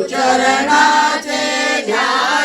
गुरुचरणाचे ध्यान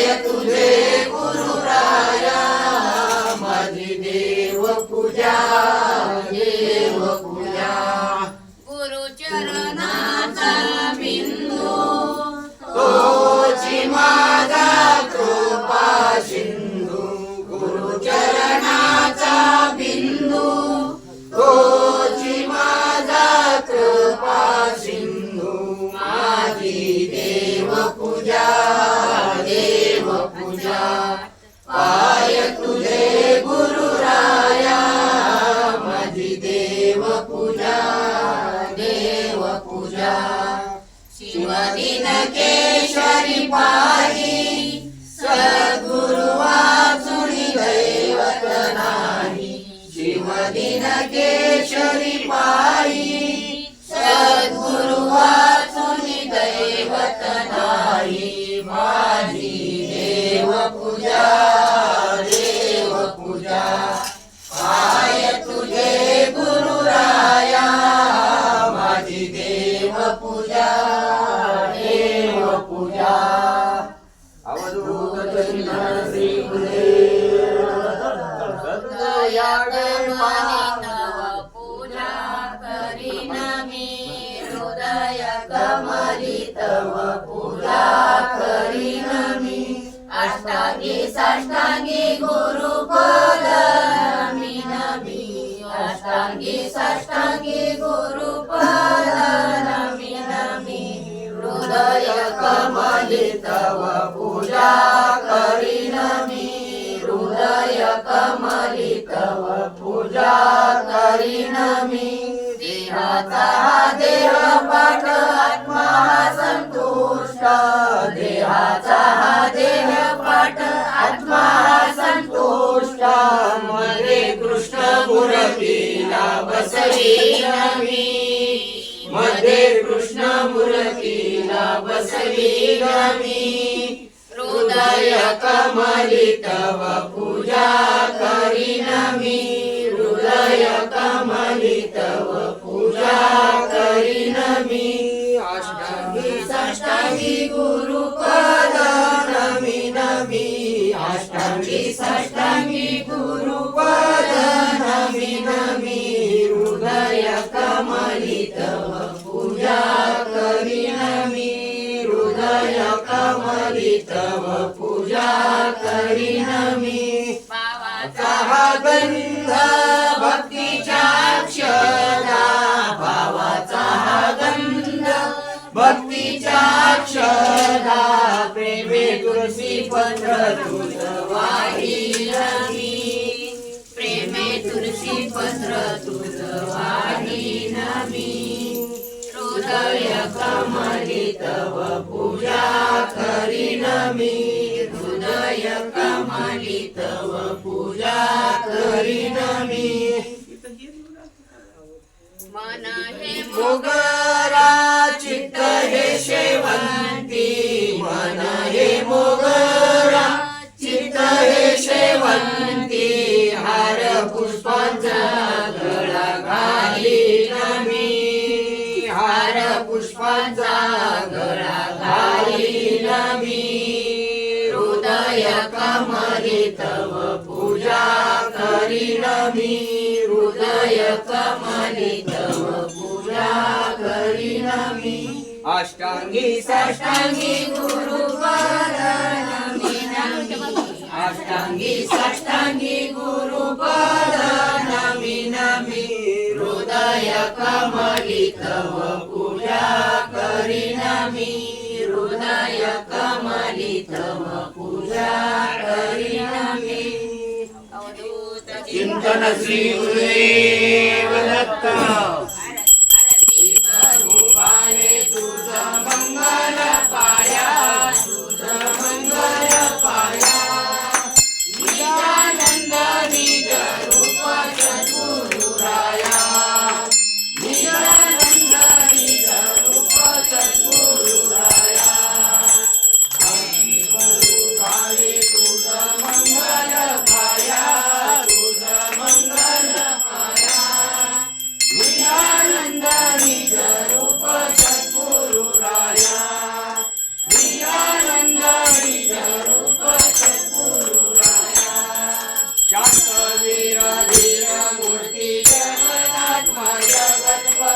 तुझे गुरुराया. दैवत नाही. शिवदिन केशरी पाही कमली तव पूजा करीन मी. अष्टांगी साष्टांगी गुरु पद मी. नमी अष्टांगी साष्टांगी गुरुपद नमी नमी हृदय कमली तव पूजा करीन मी. हृदय कमली तव पूजा करीन मी. देहाचा देह पाठ आत्मा संतुष्ट. देहाचा देह पाठ आत्मा संतुष्ट. मध्ये कृष्ण मुरतीला बसवी मी. मध्ये कृष्ण मुरतीला बसवी मी. हृदय कमलित तव पूजा पूजा करीन मी हृदय कमली पूजा करीन मी पावाचा गंध भक्तीच्या भावाचा गंध भक्तीच्या प्रेमे तुळशी पत्र तुझ वाहिल मी प्रेमे तुलसी पत्र तुझ हृदय कमली तव पूजा करीन मी हृदय कमली तव पूजा करीन मी मन हे मोगरा चित्त हे शेवंती मन हे मोगरा चित्त हे शेवंती मी हृदय कमली तव पूजा करीन मी अष्टांगी साष्टांगी गुरुपद अष्टांगी साष्टांगी गुरुपद नमी नमी. हृदय कमली तव पूजा करीन मी चिंतन श्री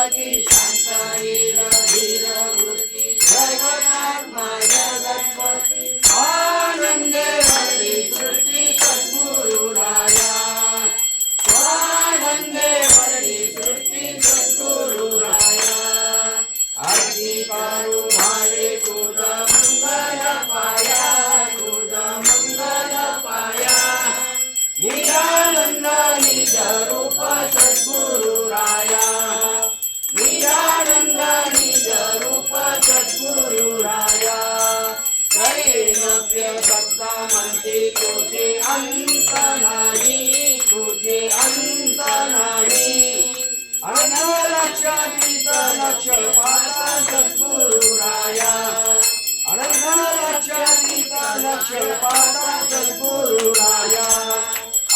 Hare तुझे अंत नाही तुझे अंत नाही अनलक्षातीत लक्ष पाता सद्गुरुराया अनलक्षातीत लक्ष पाता सद्गुरुराया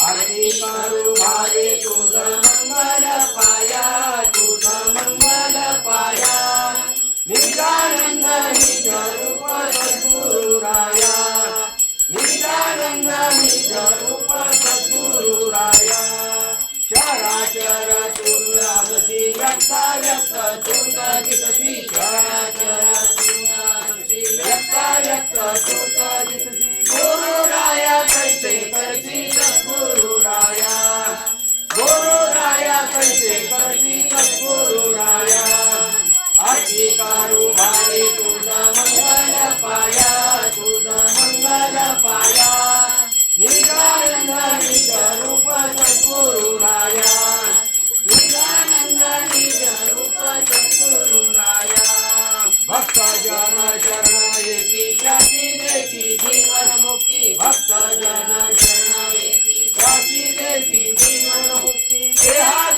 आरती करू भावे तुझ मंगल पाया तुझ मंगल पाया. निजानंद निजानंद निज रूप सद्गुरुराया चराचर तुर्यासि व्यक्ता व्यक्त तुर्त दिससी चराचर तुर्यासि व्यक्ता व्यक्त तुर्त दिससी कैसे करसी सद्गुरुराया गुरुराया कैसे करसी मुक्ती भक्त जन शरण येती देसी जीवन मुक्ती देहा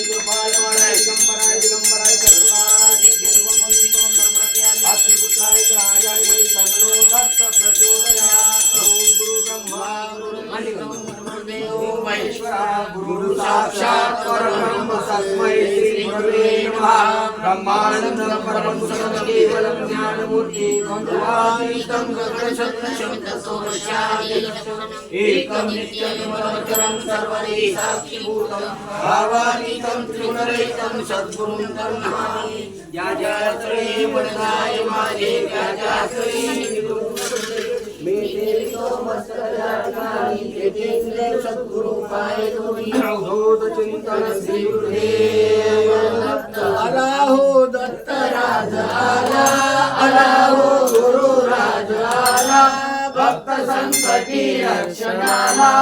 चैतन्यमामि कृपालवाणाय दिगम्बराय दिगम्बराय कर्पूराय अत्रिपुत्राय राजाय मयि तन्नो दत्त प्रचोदयात्। ॐ गुरु ब्रह्मा गुरु गुरुदेव महेश्वरा गुरु साक्षात् परब्रह्म तस्मै श्री गुरुवे नमः। ब्रह्मानंद परमं केवलं ज्ञानमूर्ति द्वन्द्वातीतं गगनसदृशं एकं नित्यनिरन्तरं सर्वदे साक्षिभूतं भावातीतं त्रिगुणरहितं सद्गुरुं तं नमामि याजाश्रये वरदाय माझे व्याजाश्रये मी देतो मस्तकानि यतींद्र सद्गुरु पाय तुम्ही